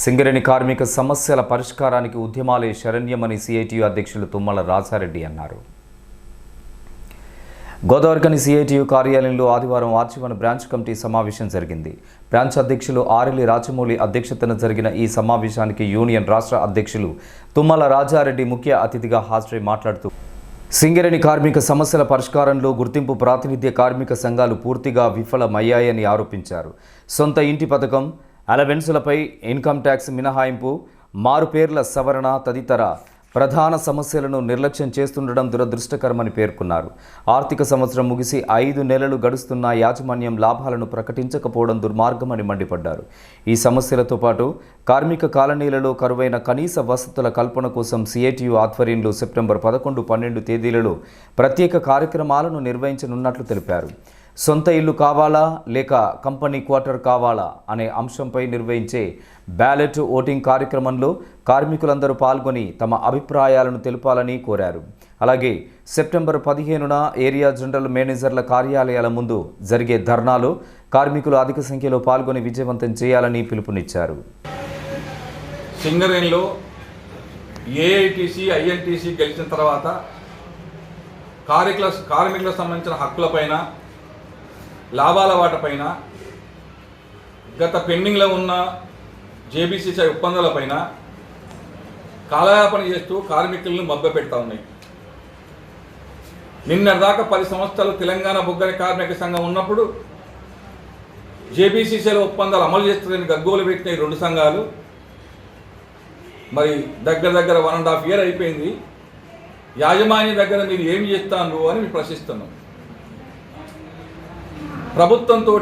సింగరేణి కార్మిక సమస్యల పరిష్కారానికి ఉద్యమాలే శరణ్యమని సిఐటియు అధ్యక్షులు తుమ్మల రాజారెడ్డి అన్నారు. గోదావరికని సిఐటియు కార్యాలయంలో ఆదివారం ఆర్చివన్ బ్రాంచ్ కమిటీ సమావేశం జరిగింది. బ్రాంచ్ అధ్యక్షులు ఆరెల్లి రాజమౌళి అధ్యక్షతన జరిగిన ఈ సమావేశానికి యూనియన్ రాష్ట్ర అధ్యక్షులు తుమ్మల రాజారెడ్డి ముఖ్య అతిథిగా హాజరై మాట్లాడుతూ సింగరేణి కార్మిక సమస్యల పరిష్కారంలో గుర్తింపు ప్రాతినిధ్య కార్మిక సంఘాలు పూర్తిగా విఫలమయ్యాయని ఆరోపించారు. సొంత ఇంటి పథకం అలవెన్సులపై ఇన్కమ్ ట్యాక్స్ మినహాయింపు మారుపేర్ల సవరణ తదితర ప్రధాన సమస్యలను నిర్లక్ష్యం చేస్తుండడం దురదృష్టకరమని పేర్కొన్నారు. ఆర్థిక సంవత్సరం ముగిసి ఐదు నెలలు గడుస్తున్న యాజమాన్యం లాభాలను ప్రకటించకపోవడం దుర్మార్గమని మండిపడ్డారు. ఈ సమస్యలతో పాటు కార్మిక కాలనీలలో కరువైన కనీస వసతుల కల్పన కోసం సిఐటియు ఆధ్వర్యంలో సెప్టెంబర్ పదకొండు పన్నెండు తేదీలలో ప్రత్యేక కార్యక్రమాలను నిర్వహించనున్నట్లు తెలిపారు. సొంత ఇల్లు కావాలా లేక కంపెనీ క్వార్టర్ కావాలా అనే అంశంపై నిర్వహించే బ్యాలెట్ ఓటింగ్ కార్యక్రమంలో కార్మికులందరూ పాల్గొని తమ అభిప్రాయాలను తెలపాలని కోరారు. అలాగే సెప్టెంబర్ పదిహేనున ఏరియా జనరల్ మేనేజర్ల కార్యాలయాల ముందు జరిగే ధర్నాలో కార్మికులు అధిక సంఖ్యలో పాల్గొని విజయవంతం చేయాలని పిలుపునిచ్చారు. సింగరేణిలో ఏఐటీసీ ఐఎన్టీసీ గెలిచిన తర్వాత కార్మికుల కార్మికులకు సంబంధించిన హక్కులపైన లాభాల వాటపైన గత పెండింగ్లో ఉన్న జేబీసీసీ ఒప్పందాలపైన కాలయాపన చేస్తూ కార్మికులను మభ్యపెడతా ఉన్నాయి. నిన్నదాకా పది సంవత్సరాలు తెలంగాణ బొగ్గని కార్మిక సంఘం ఉన్నప్పుడు జేబీసీసీల ఒప్పందాలు అమలు చేస్తుందని గగ్గోలు పెట్టిన రెండు సంఘాలు మరి దగ్గర దగ్గర వన్ అండ్ హాఫ్ ఇయర్ అయిపోయింది. యాజమాన్య దగ్గర మీరు ఏం చేస్తాను అని మేము ప్రశ్నిస్తున్నాం. ప్రభుత్వంతో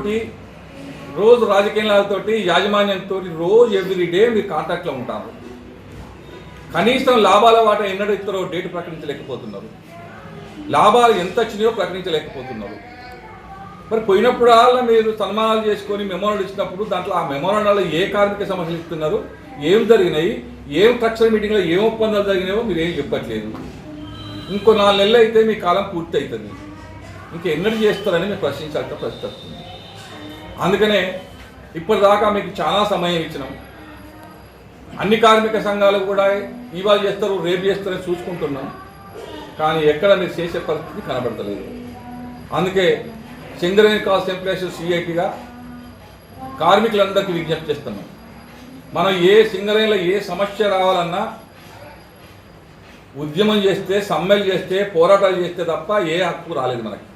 రోజు రాజకీయాలతోటి యాజమాన్యంతో రోజు ఎవ్రీడే మీరు కాంటాక్ట్లో ఉంటారు. కనీసం లాభాల వాట ఎన్నడూ ఇస్తారో డేట్ ప్రకటించలేకపోతున్నారు. లాభాలు ఎంత వచ్చినాయో ప్రకటించలేకపోతున్నారు. మరి పోయినప్పుడల్లా మీరు సన్మానాలు చేసుకొని మెమోరాలు ఇచ్చినప్పుడు దాంట్లో ఆ మెమోరాండాలో ఏ కార్మిక సమస్యలు ఇస్తున్నారు ఏం జరిగినాయి ఏం స్ట్రక్చర్ మీటింగ్లో ఏం ఒప్పందాలు జరిగినాయో మీరు ఏం చెప్పట్లేదు. ఇంకో నాలుగు నెలలు అయితే మీ కాలం పూర్తి అవుతుంది ఇంకా ఎన్నడూ చేస్తారని మీరు ప్రశ్నించాల్సిన పరిస్థితి వస్తుంది. అందుకనే ఇప్పటిదాకా మీకు చాలా సమయం ఇచ్చినాం. అన్ని కార్మిక సంఘాలు కూడా ఇవాళ చేస్తారు రేపు చేస్తారని చూసుకుంటున్నాం. కానీ ఎక్కడ మీరు చేసే పరిస్థితి కనబడతలేదు. అందుకే సింగరేణి కాస్ట్ ఎంప్లాయీస్ సిఐటిగా కార్మికులందరికీ విజ్ఞప్తి చేస్తున్నాం. మనం ఏ సింగరేణిలో ఏ సమస్య రావాలన్నా ఉద్యమం చేస్తే సమ్మెలు చేస్తే పోరాటాలు చేస్తే తప్ప ఏ హక్కు రాలేదు మనకి.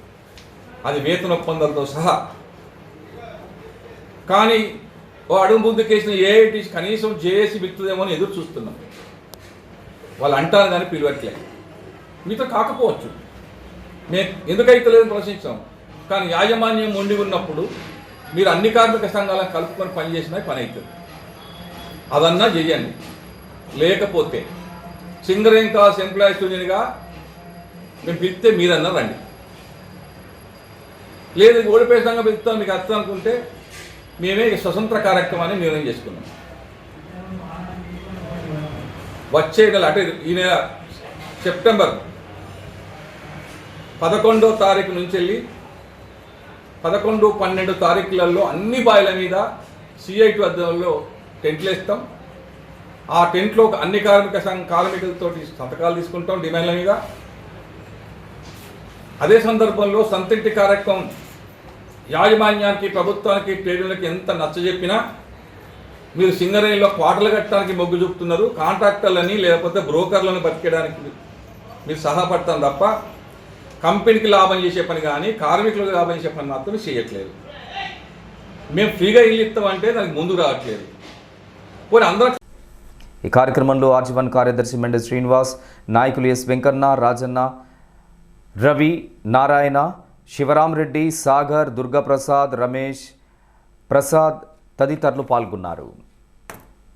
అది వేతన ఒప్పందాలతో సహా. కానీ ఓ అడుగు ముందుకేసిన ఏఐటి కనీసం జేఏసీ విక్తుందేమో అని ఎదురు చూస్తున్నాం. వాళ్ళు అంటారు కానీ పిలవట్లేదు. మీతో కాకపోవచ్చు. మేము ఎందుకైతే లేదని ప్రశ్నించాం. కానీ యాజమాన్యం ఉండి ఉన్నప్పుడు మీరు అన్ని కార్మిక సంఘాలను కలుపుకొని పనిచేసినా పని అవుతుంది అదన్నా చేయండి లేకపోతే సింగరేన్ కాస్ ఎంప్లాయీస్ యూనియన్గా మేము పిలిస్తే మీరన్నా రండి. లేదు ఇది ఓడిపోయే సంఘం పిలుస్తాం మీకు అర్థం అనుకుంటే మేమే స్వతంత్ర కార్యక్రమాన్ని నిర్ణయం చేసుకున్నాం. వచ్చే నెల అంటే ఈ నెల సెప్టెంబర్ పదకొండో తారీఖు నుంచి వెళ్ళి పదకొండు పన్నెండు తారీఖులలో అన్ని బాయిల మీద సిఐటి వద్దలో టెంట్లు వేస్తాం. ఆ టెంట్లో అన్ని కార్మిక సంఘ కార్మికులతో సంతకాలు తీసుకుంటాం డిమాండ్ల మీద. అదే సందర్భంలో సంతృప్తి కార్యక్రమం యాజమాన్యానికి ప్రభుత్వానికి ట్రేడర్లకి ఎంత నచ్చజెప్పినా మీరు సింగరేణిలో క్వార్టర్లు కట్టడానికి మొగ్గు చూపుతున్నారు కాంట్రాక్టర్లని లేకపోతే బ్రోకర్లను బతికేయడానికి మీరు సహాయపడతాం తప్ప కంపెనీకి లాభం చేసే పని కానీ కార్మికులకు లాభం చేసే పని మాత్రం చేయట్లేదు. మేము ఫ్రీగా ఇల్లు ఇస్తామంటే దానికి ముందు రావట్లేదు. పోనీ అందరూ ఈ కార్యక్రమంలో ఆర్జీవన్ కార్యదర్శి మెండె శ్రీనివాస్ నాయకులు ఎస్ వెంకన్న రాజన్న రవి నారాయణ శివరామరెడ్డి సాగర్ దుర్గాప్రసాద్ రమేష్ ప్రసాద్ తదితరులు పాల్గొన్నారు.